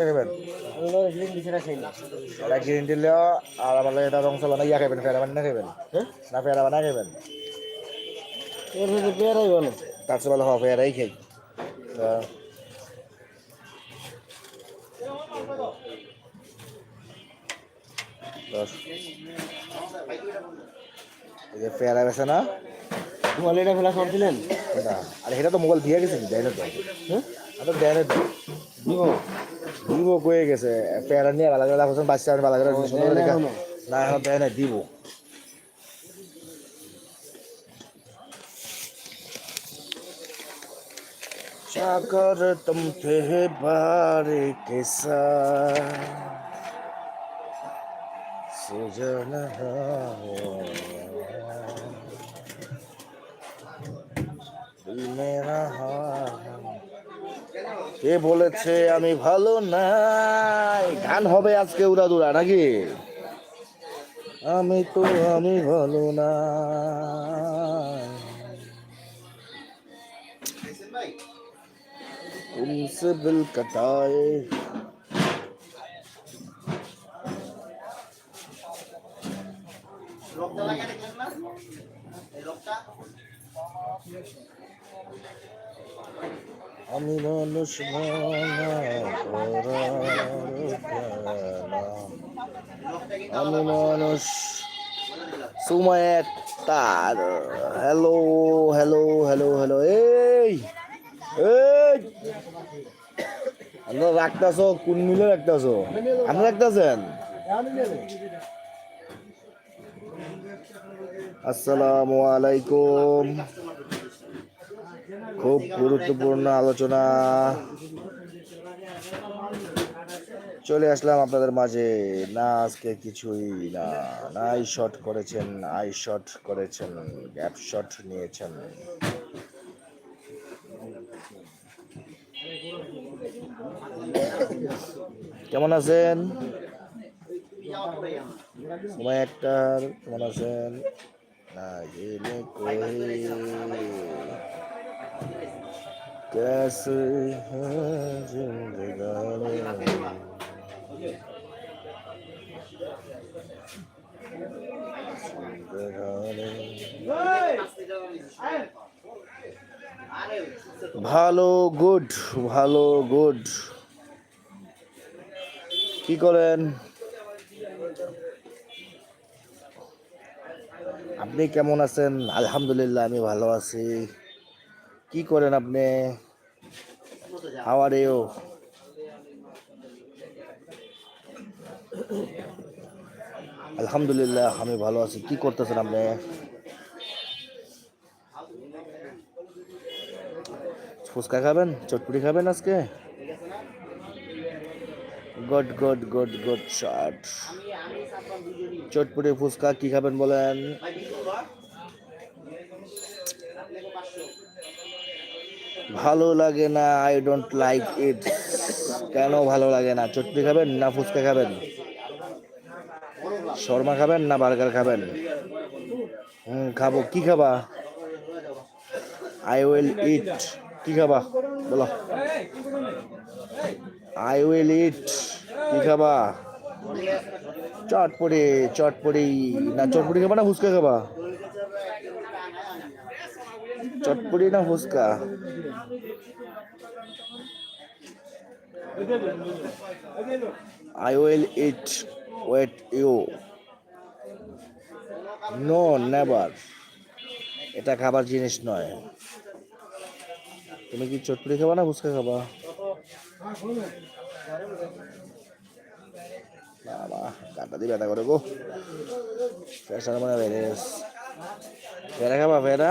খাবেন এটা green tea লিও আর আমার এটা রং চলো না ইয়া খাবেন ফেরা বানা খাবেন না ফেরা বানা খাবেন তার চেয়ে ভালো হওয়া ফেরাই খাই। এই যে গেছে না? এটা ফেলা করছিলেন? আর এটা তো মোবাইল দিয়ে গেছে দেয় না তো। হ্যাঁ? দেয় না দিব। যুবক হয়ে গেছে। পেয়ারা নিয়ে বালা করে রাখছেন বাচ্চা বালা করে না এখন দেয় না দিব। সাগর তুম থে বারে কেসা। সুজন মেরা হা কে বলেছে আমি ভালো নাই গান হবে আজকে উড়াদুরা নাকি আমি তো আমি ভালো না तुमसे दिल कटाए আমি মানুষ মানা আমি মানুষ। সময় তার। হ্যালো হ্যালো হ্যালো হ্যালো এই এই। আমরা রাখতেছো, কোন মিলে রাখতেছো? আমরা রাখতেছেন? আসসালামু আলাইকুম। খুব গুরুত্বপূর্ণ আলোচনা। চলে আসলাম আপনাদের মাঝে। না, আজকে কিছুই না। না, আই শট করেছেন, আই শট করেছেন, গ্যাপ শট নিয়েছেন। কেমন আছেন? সময় একটার, কেমন আছেন? না কই? कैसे है जिंदगानी ভালো গুড ভালো গুড কি করেন আপনি কেমন আছেন আলহামদুলিল্লাহ আমি ভালো আছি কি করেন আপনি? হাওয়ার ইউ আলহামদুলিল্লাহ, আমি ভালো আছি। কি করতেছেন আপনি? ফুচকা খাবেন? চটপুরি খাবেন আজকে? Good good good good shot চটপুরি phuchka কি খাবেন বলেন? ভালো লাগে না আই ডোন্ট লাইক ইট কেন ভালো লাগে না? চটপুরি খাবেন না ফুচকা খাবেন? শর্মা খাবেন না বার্গার খাবেন? হুম, খাব। কি খাবা? আই উইল ইট কি খাবা? বলো। আই উইল ইট কি খাবা? চটপড়ি চটপড়ি না চটপড়ি খাবা না ফুচকা খাবা? চটপড়ি না fuchka. I will eat with you. No, never. এটা খাবার জিনিস নয়। তুমি কি চটপটি খাবা না ফুচকা খাবা? কাটা গো। মানে ফেরা খাবা ফেরা?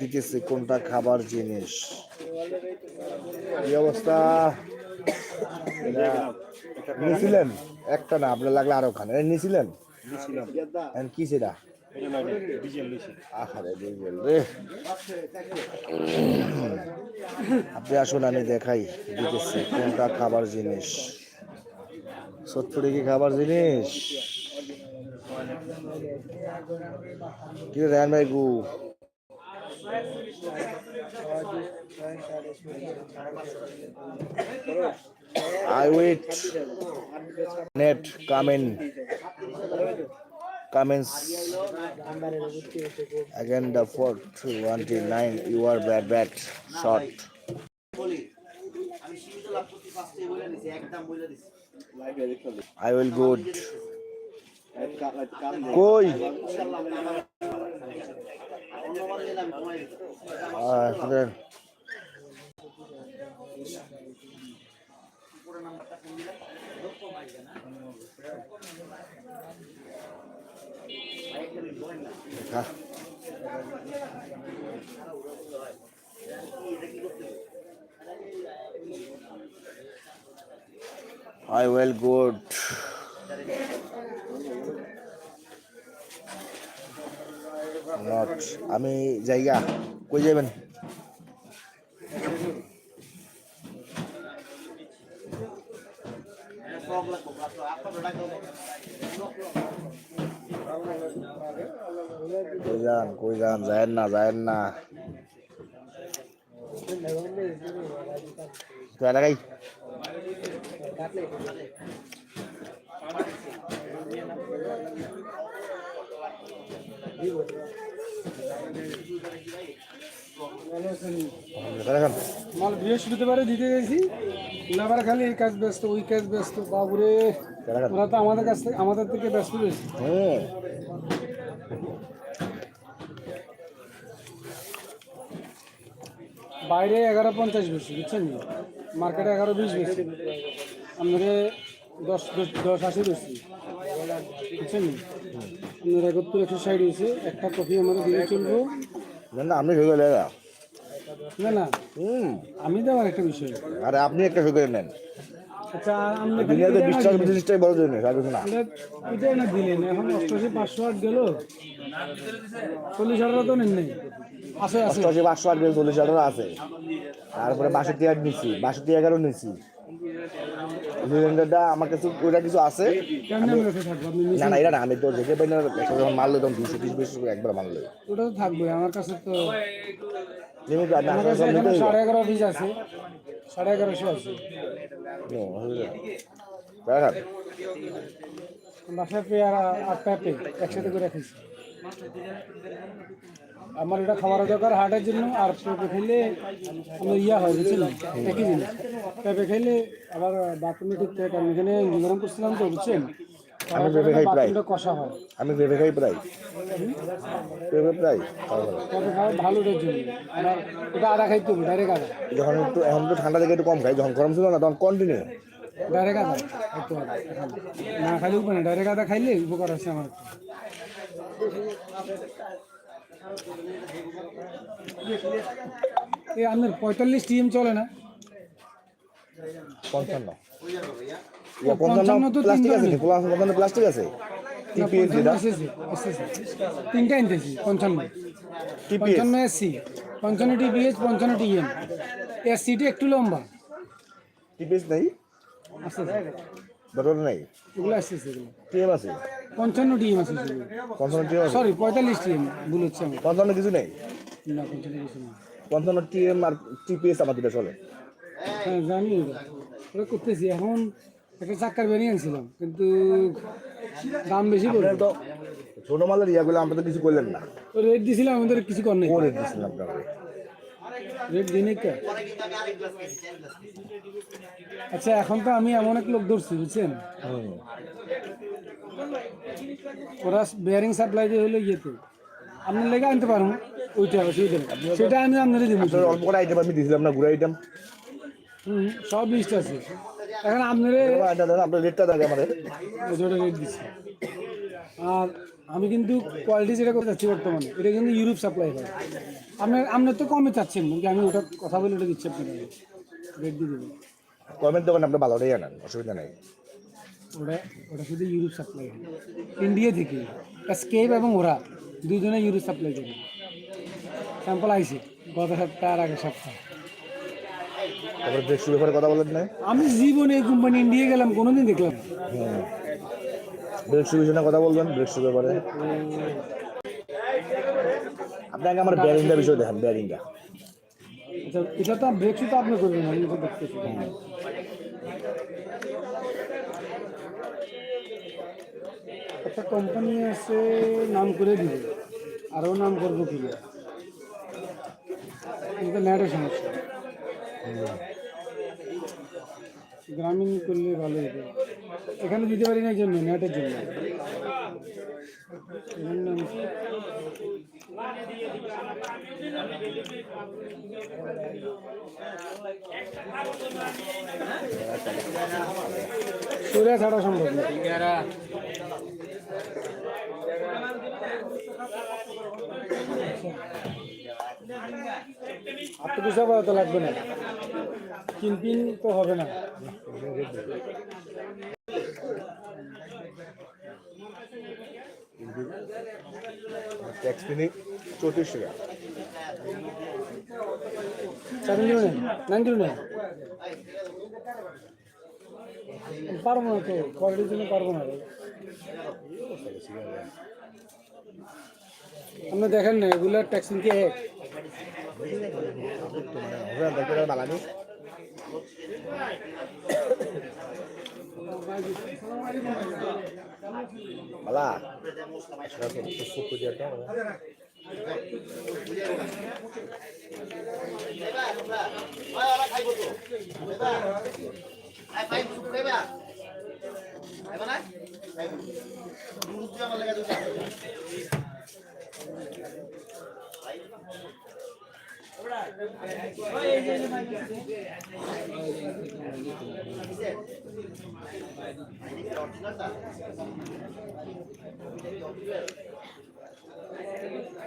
দিতেছি কোনটা খাবার জিনিস? কি অবস্থা? নিয়েছিলেন একটা না আপনার লাগলে আরও খান। নিয়েছিলেন কি সেটা? আপনি আসুন আমি দেখাই। দিতেছি কোনটা খাবার জিনিস? সত্যি কি খাবার জিনিস? কি রে রায়ন ভাই গু? I wait. Net come in. Comments again the fourth one till nine. You are bad, bad shot. I will go. Koi. I will good. Not. আমি জায়গা কই যাবেন কই যান কই যান যায়েন না যায়েন না তো এলাকাই এলাকান মাল বৃহস্পতিবারে দিতে গেছি। এবার খালি এই কাজ ব্যস্ত, ওই কাজ ব্যস্ত। বাবুরে, ওরা তো আমাদের কাছ থেকে আমাদের থেকে ব্যস্ত হুম বাইরে এগারো পঞ্চাশ বেশি, বুঝছেন মার্কেটে এগারো বিশ বেশি। আমাদের দশ- দশ আশি বেশি, বুঝছেন আপনার একত্তর একশো ষাট হয়েছে একটা কফি আমাদের দিয়ে চলবো। না না আপনি শুয়ে গেলে না না হুম। আমি তো একটা বিষয়। আরে আপনি একটা নেন। আচ্ছা আপনি দুনিয়াতে বিশ্বাস দিলেন। বড় জিনিস আর কিছু না। এটা না দিলেন এখন অষ্টআশি পাঁচশো আট গেল। চল্লিশ হাজার তো নেন নেই। আছে আছে। অষ্টআশি পাঁচশো আট বেশ চল্লিশ হাজার আছে। তারপরে বাষট্টি আট নিচ্ছি বাষট্টি এগারো নিচ্ছি আমার কাছে কিছু আছে। না না এটা না আমি তো দেখে পাই না একটা যখন মারলো তখন দুশো তিরিশ বিশ একবার মারলো ওটা তো থাকবে আমার কাছে তো সাড়ে এগারো পিস আছে। সাড়ে এগারোশো আছে। দেখান বাসায় পেয়ারা আর পেঁপে একসাথে করে রেখেছি আমার এটা খাবার দরকার হার্টের জন্য আর পেঁপে খেলে আমার ইয়া হয় বুঝছেন একই জিনিস। পেঁপে খেলে আবার বাথরুমে ঠিক থাকে আমি এখানে গরম করছিলাম তো বুঝছেন? আমি পেঁপে খাই প্রায়। কষা হয়। আমি ভেবে খাই প্রায়। ভেবে প্রায়। পেঁপে খাওয়া ভালো ওটার জন্য। আমার ওটা আদা খাইতে হবে ডাইরেক্ট আদা। যখন একটু এখন তো ঠান্ডা থেকে একটু কম খাই যখন গরম ছিল না তখন কন্টিনিউ ডাইরেক্ট আদা না খাইলে না ডাইরেক্ট আদা খাইলে উপকার আছে আমার এই আপনার পঁয়তাল্লিশ টিএম চলে না? পঞ্চান্ন। পঞ্চান্ন তো প্লাস্টিক আছে। পঞ্চান্ন প্লাস্টিক আছে। তিনটা আনতেছি পঞ্চান্ন। পঞ্চান্ন এসসি পঞ্চান্ন টিপিএস পঞ্চান্ন টিএম এসসিটি একটু লম্বা। টিপিএস নেই? আছে বটল নেই? এগুলো আসতেছে এগুলো। টিএম আছে? পঞ্চান্ন টিএম আছে পঞ্চান্ন টিএম আছে? সরি পঁয়তাল্লিশ টিএম ভুল হচ্ছে আমার। পঞ্চান্ন কিছু নেই? না পঞ্চান্ন কিছু না পঞ্চান্ন টিএম আর টিপিএস আমার দুটো চলে। হ্যাঁ জানি। ওটা করতেছি। এখন একটা চাক্কার বেরিয়ে আনছিলাম কিন্তু দাম বেশি পড়বে তো ছোট মালের ইয়াগুলো আমরা তো কিছু করলেন না। তো রেট দিছিলাম আমাদের কিছু কর নেই। দিয়েছিলাম আপনাকে রেট দিনে কে আচ্ছা এখন তো আমি এমন এক লোক ধরছি বুঝছেন? ওরা বেয়ারিং সাপ্লাই দিয়ে হলো ইয়েতে। আপনি লেগে আনতে পারুন ওইটা অসুবিধা নেই সেটা আমি আপনারই দিব। আপনার অল্প করে আইটেম আমি দিয়েছিলাম না ঘুরে আইটেম হুম সব লিস্ট আছে। এখন আপনারে আপনার রেটটা থাকে আমাদের। ওজোটা রেট দিচ্ছি। আর আমি কিন্তু কোয়ালিটি যেটা করতে চাচ্ছি বর্তমানে এটা কিন্তু ইউরোপ সাপ্লাই হয়। আপনার আপনার তো কমে চাচ্ছেন নাকি আমি ওটা কথা বলে ওটা দিচ্ছি আপনাকে। রেট দিয়ে দেবো। কমেন্ট দোকান আপনি ভালোটাই আনেন অসুবিধা নেই। ওটা ওটা শুধু ইউরোপ সাপ্লাই হয় ইন্ডিয়া থেকে স্কেপ এবং ওরা দুজনে ইউরোপ সাপ্লাই করে। স্যাম্পল আইছে গত সপ্তাহ আর আগের সপ্তাহ। তারপরে ব্যাপারে কথা বলেন না আমি জীবনে এই কোম্পানি ইন্ডিয়া গেলাম কোনোদিন দেখলাম না। ব্রেক কথা বলবেন ব্রেক শু ব্যাপারে। আপনাকে আমার ব্যারিংটা বিষয় দেখেন ব্যারিংটা আচ্ছা এটা তো ব্রেক শুধু আপনি করবেন তো দেখতেছি। একটা কোম্পানি আছে, নাম করে দিবে। আরও নাম করব এটা নেটের সমস্যা। গ্রামীণ করলে ভালো হতো। এখানে দিতে পারি না জন্য নেটের জন্য। সূর্য ছাড়া সম্ভব না। আত্মবিশ্বাস তো লাগবে না। কিনপিন তো হবে না। ট্যাক্স চৌত্রিশ টাকা। নাইন পারব না তো কোয়ালিটির জন্য পারব না। আপনি দেখেন না এগুলার ট্যাক্সিং কি এক। বালা ফুট দিয়ে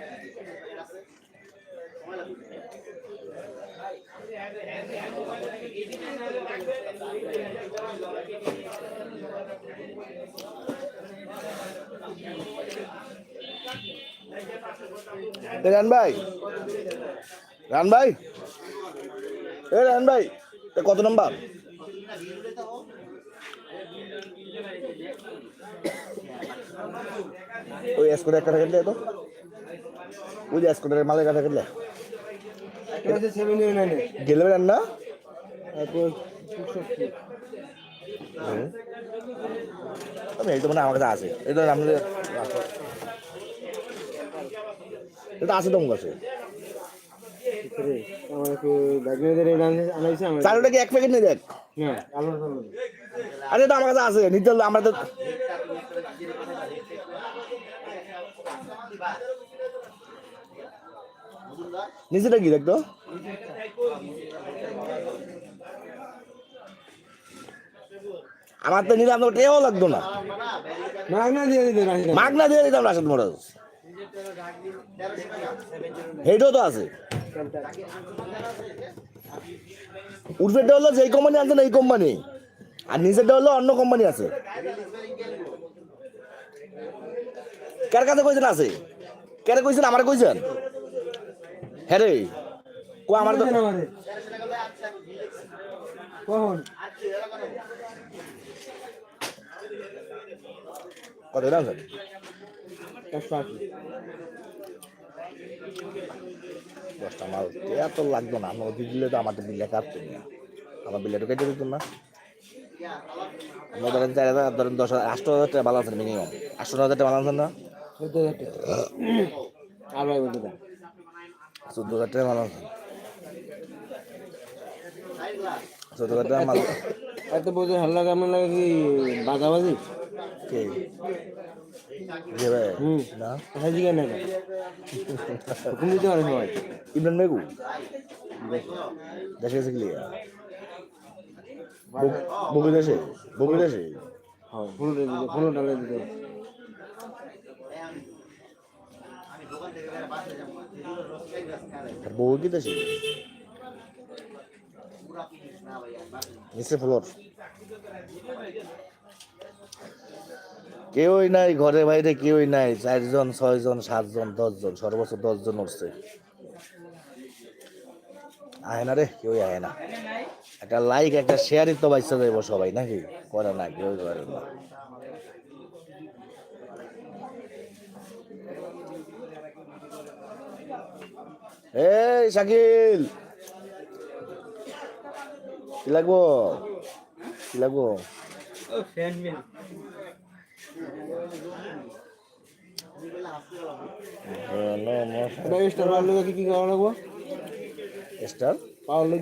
এ রান ভাই। রান ভাই। এ রান ভাই। কত নম্বর? ওই এসকোটে একটা টাকা তো। ওই যে এসকোটের মালের জিরো নাইন গেলে রান না? আমি এই তো মানে আমার কাছে আছে। এটা আমাদের এটা আছে তো আনাইছে আমার চালুটা কি এক প্যাকেট নিয়ে দেখ আরে এটা আমার কাছে আছে নিতে হলে আমরা তো নিচেটা কি দেখতো? আমার তো নিলাম তো টেও লাগতো না। মাগনা দিয়ে দিতাম রাশেদ মোটর হেইটাও তো আছে। উর্ফেরটা হলো যেই কোম্পানি আছে না এই কোম্পানি আর নিচেরটা হলো অন্য কোম্পানি আছে। কার কাছে কইছেন আছে? কারে কইছেন? আমার কইছেন? হ্যাঁ রে। কো আমার তো কত দাম স্যার একশো আশি দশটা মাল এত লাগতো না ওদিক দিলে তো আমার তো বিলে কাটতো না আমার বিলে ঢুকে দিত না আমরা ধরেন চার হাজার ধরেন দশ হাজার আটশো হাজার টাকা ভালো আছেন মিনিমাম আটশো হাজার টাকা আছেন না চোদ্দ হাজার টাকা আর চোদ্দ হাজার টাকা ভালো আছেন চোদ্দ হাজার টাকা মাল এত লাগে কি বাজাবাজি কে। না জিজ্ঞাসা নেই হুকুম দিতে পারে সবাই ইমরান মেগু দেশে গেছে গিয়ে বগুড়ি দেশে বগুড়ি দেশে হ্যাঁ ফোন ডালে দিতে বউ কি দেশে নিচে ফ্লোর কেউই নাই ঘরে বাইরে কেউই নাই, চারজন, ছয়জন, সাতজন, দশজন, সর্বোচ্চ দশজন উঠছে। আয় না রে, কেউই আয় না। একটা লাইক একটা শেয়ারই তো বাচ্চা যাইব সবাই, নাকি? করে না, কেউই করে না। এই, শাকিল! কি লাগবো? কি লাগবো? স্টার? পাওয়ার লোক কি কি করা লাগবো স্টার পাওয়ার লোক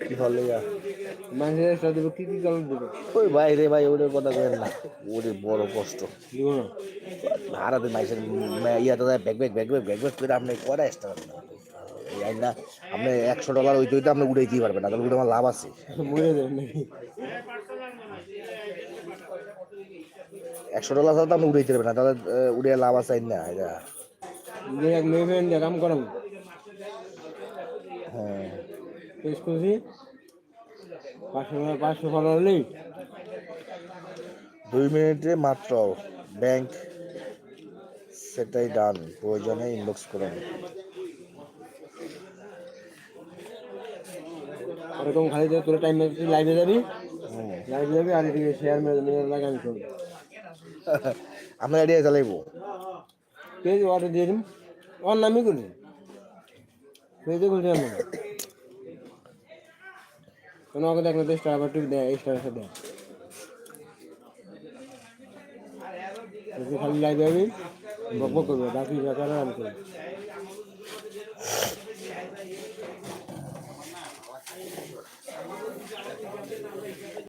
কি ফল লেগা মানুষের স্টার দেবো কি কি কালার দেবো? ওই বাইরে ভাই কথা কেন না। ওরে বড় কষ্ট। দিব ভাড়াতে মাইসের ইয়াতে যায় bag bag bag bag bag bag করে আপনি কটা স্টার না আপনি একশো ডলার ওই তো আপনি উড়াইতেই পারবেন না তাহলে আমার লাভ আছে। দেবেন নাকি? একশো ডলার ছাড়া তো আপনি উড়াইতে পারবেন না তাহলে উড়ে লাভ আছে না এটা। কাম করাম হ্যাঁ। পেশ করছি। পাঁচশো পাঁচশো নেই। দুই মিনিটে মাত্র ব্যাংক সেটাই ডান প্রয়োজনে ইনবক্স করুন। ওরকম খালি তোর টাইম লাইভে যাবি। লাইভে যাবি আর এদিকে শেয়ার মেরে মেরে লাগে আমি করব আমরা এড়িয়ে চালাইব। পেজ অর্ডার দিয়ে দিন ওর নামই করি পেজে বলছি আমি। কোনো আগে দেখলে তো স্টার আবার টুক দেয় স্টার এসে দেয়। খালি লাইভে যাবি বক করবে, বাকি ব্যাপারে আমি করব